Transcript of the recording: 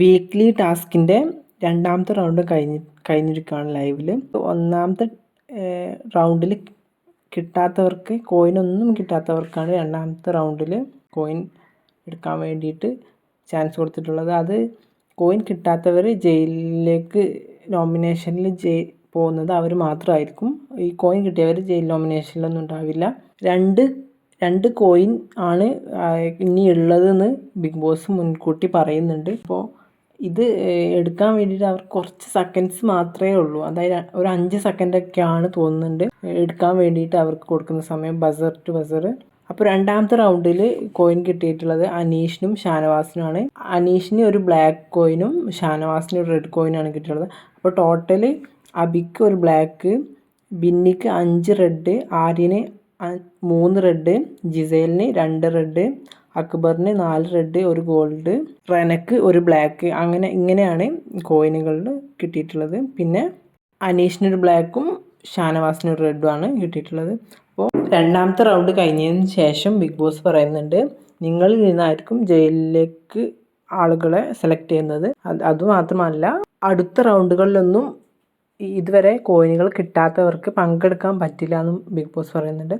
Weekly ടാസ്കിന്റെ രണ്ടാമത്തെ round കഴിഞ്ഞ് കഴിഞ്ഞിരിക്കുകയാണ് ലൈവിൽ ഒന്നാമത്തെ റൗണ്ടിൽ കിട്ടാത്തവർക്ക് കോയിൻ ഒന്നും കിട്ടാത്തവർക്കാണ് രണ്ടാമത്തെ റൗണ്ടിൽ കോയിൻ എടുക്കാൻ വേണ്ടിയിട്ട് ചാൻസ് കൊടുത്തിട്ടുള്ളത്. അത് കോയിൻ കിട്ടാത്തവർ ജയിലിലേക്ക് നോമിനേഷനിൽ ജയി പോകുന്നത് അവർ മാത്രമായിരിക്കും. ഈ കോയിൻ കിട്ടിയവർ ജയിൽ നോമിനേഷനിലൊന്നും ഉണ്ടാവില്ല. രണ്ട് രണ്ട് കോയിൻ ആണ് ഇനി ഉള്ളതെന്ന് ബിഗ് ബോസ് മുൻകൂട്ടി പറയുന്നുണ്ട്. അപ്പോൾ ഇത് എടുക്കാൻ വേണ്ടിയിട്ട് അവർക്ക് കുറച്ച് സെക്കൻഡ്സ് മാത്രമേ ഉള്ളൂ. അതായത് ഒരു അഞ്ച് സെക്കൻഡൊക്കെയാണ് തോന്നുന്നുണ്ട്. എടുക്കാൻ വേണ്ടിയിട്ട് അവർക്ക് കൊടുക്കുന്ന സമയം. ബസർ ടു ബസർ അപ്പോൾ രണ്ടാമത്തെ റൗണ്ടിൽ കോയിൻ കിട്ടിയിട്ടുള്ളത് അനീഷിനും ഷാനവാസിനുമാണ്. അനീഷിന് ഒരു ബ്ലാക്ക് കോയിനും ഷാനവാസിന് ഒരു റെഡ് കോയിനാണ് കിട്ടിയിട്ടുള്ളത്. അപ്പോൾ ടോട്ടൽ അബിക്ക് ഒരു ബ്ലാക്ക് ബിന്നിക്ക് അഞ്ച് റെഡ് ആര്യന് മൂന്ന് റെഡ് ജിസേലിന് രണ്ട് റെഡ് അക്ബറിന് നാല് റെഡ് ഒരു ഗോൾഡ് റെനക്ക് ഒരു ബ്ലാക്ക്. അങ്ങനെ ഇങ്ങനെയാണ് കോയിനുകളിൽ കിട്ടിയിട്ടുള്ളത്. പിന്നെ അനീഷിനൊരു ബ്ലാക്കും ഷാനവാസിനൊരു റെഡുമാണ് കിട്ടിയിട്ടുള്ളത്. അപ്പോൾ രണ്ടാമത്തെ റൗണ്ട് കഴിഞ്ഞതിന് ശേഷം ബിഗ് ബോസ് പറയുന്നുണ്ട് നിങ്ങളിൽ നിന്നായിരിക്കും ജയിലിലേക്ക് ആളുകളെ സെലക്ട് ചെയ്യുന്നത്. അത് അതുമാത്രമല്ല അടുത്ത റൗണ്ടുകളിലൊന്നും ഇതുവരെ കോയിനുകൾ കിട്ടാത്തവർക്ക് പങ്കെടുക്കാൻ പറ്റില്ല എന്നും ബിഗ് ബോസ് പറയുന്നുണ്ട്.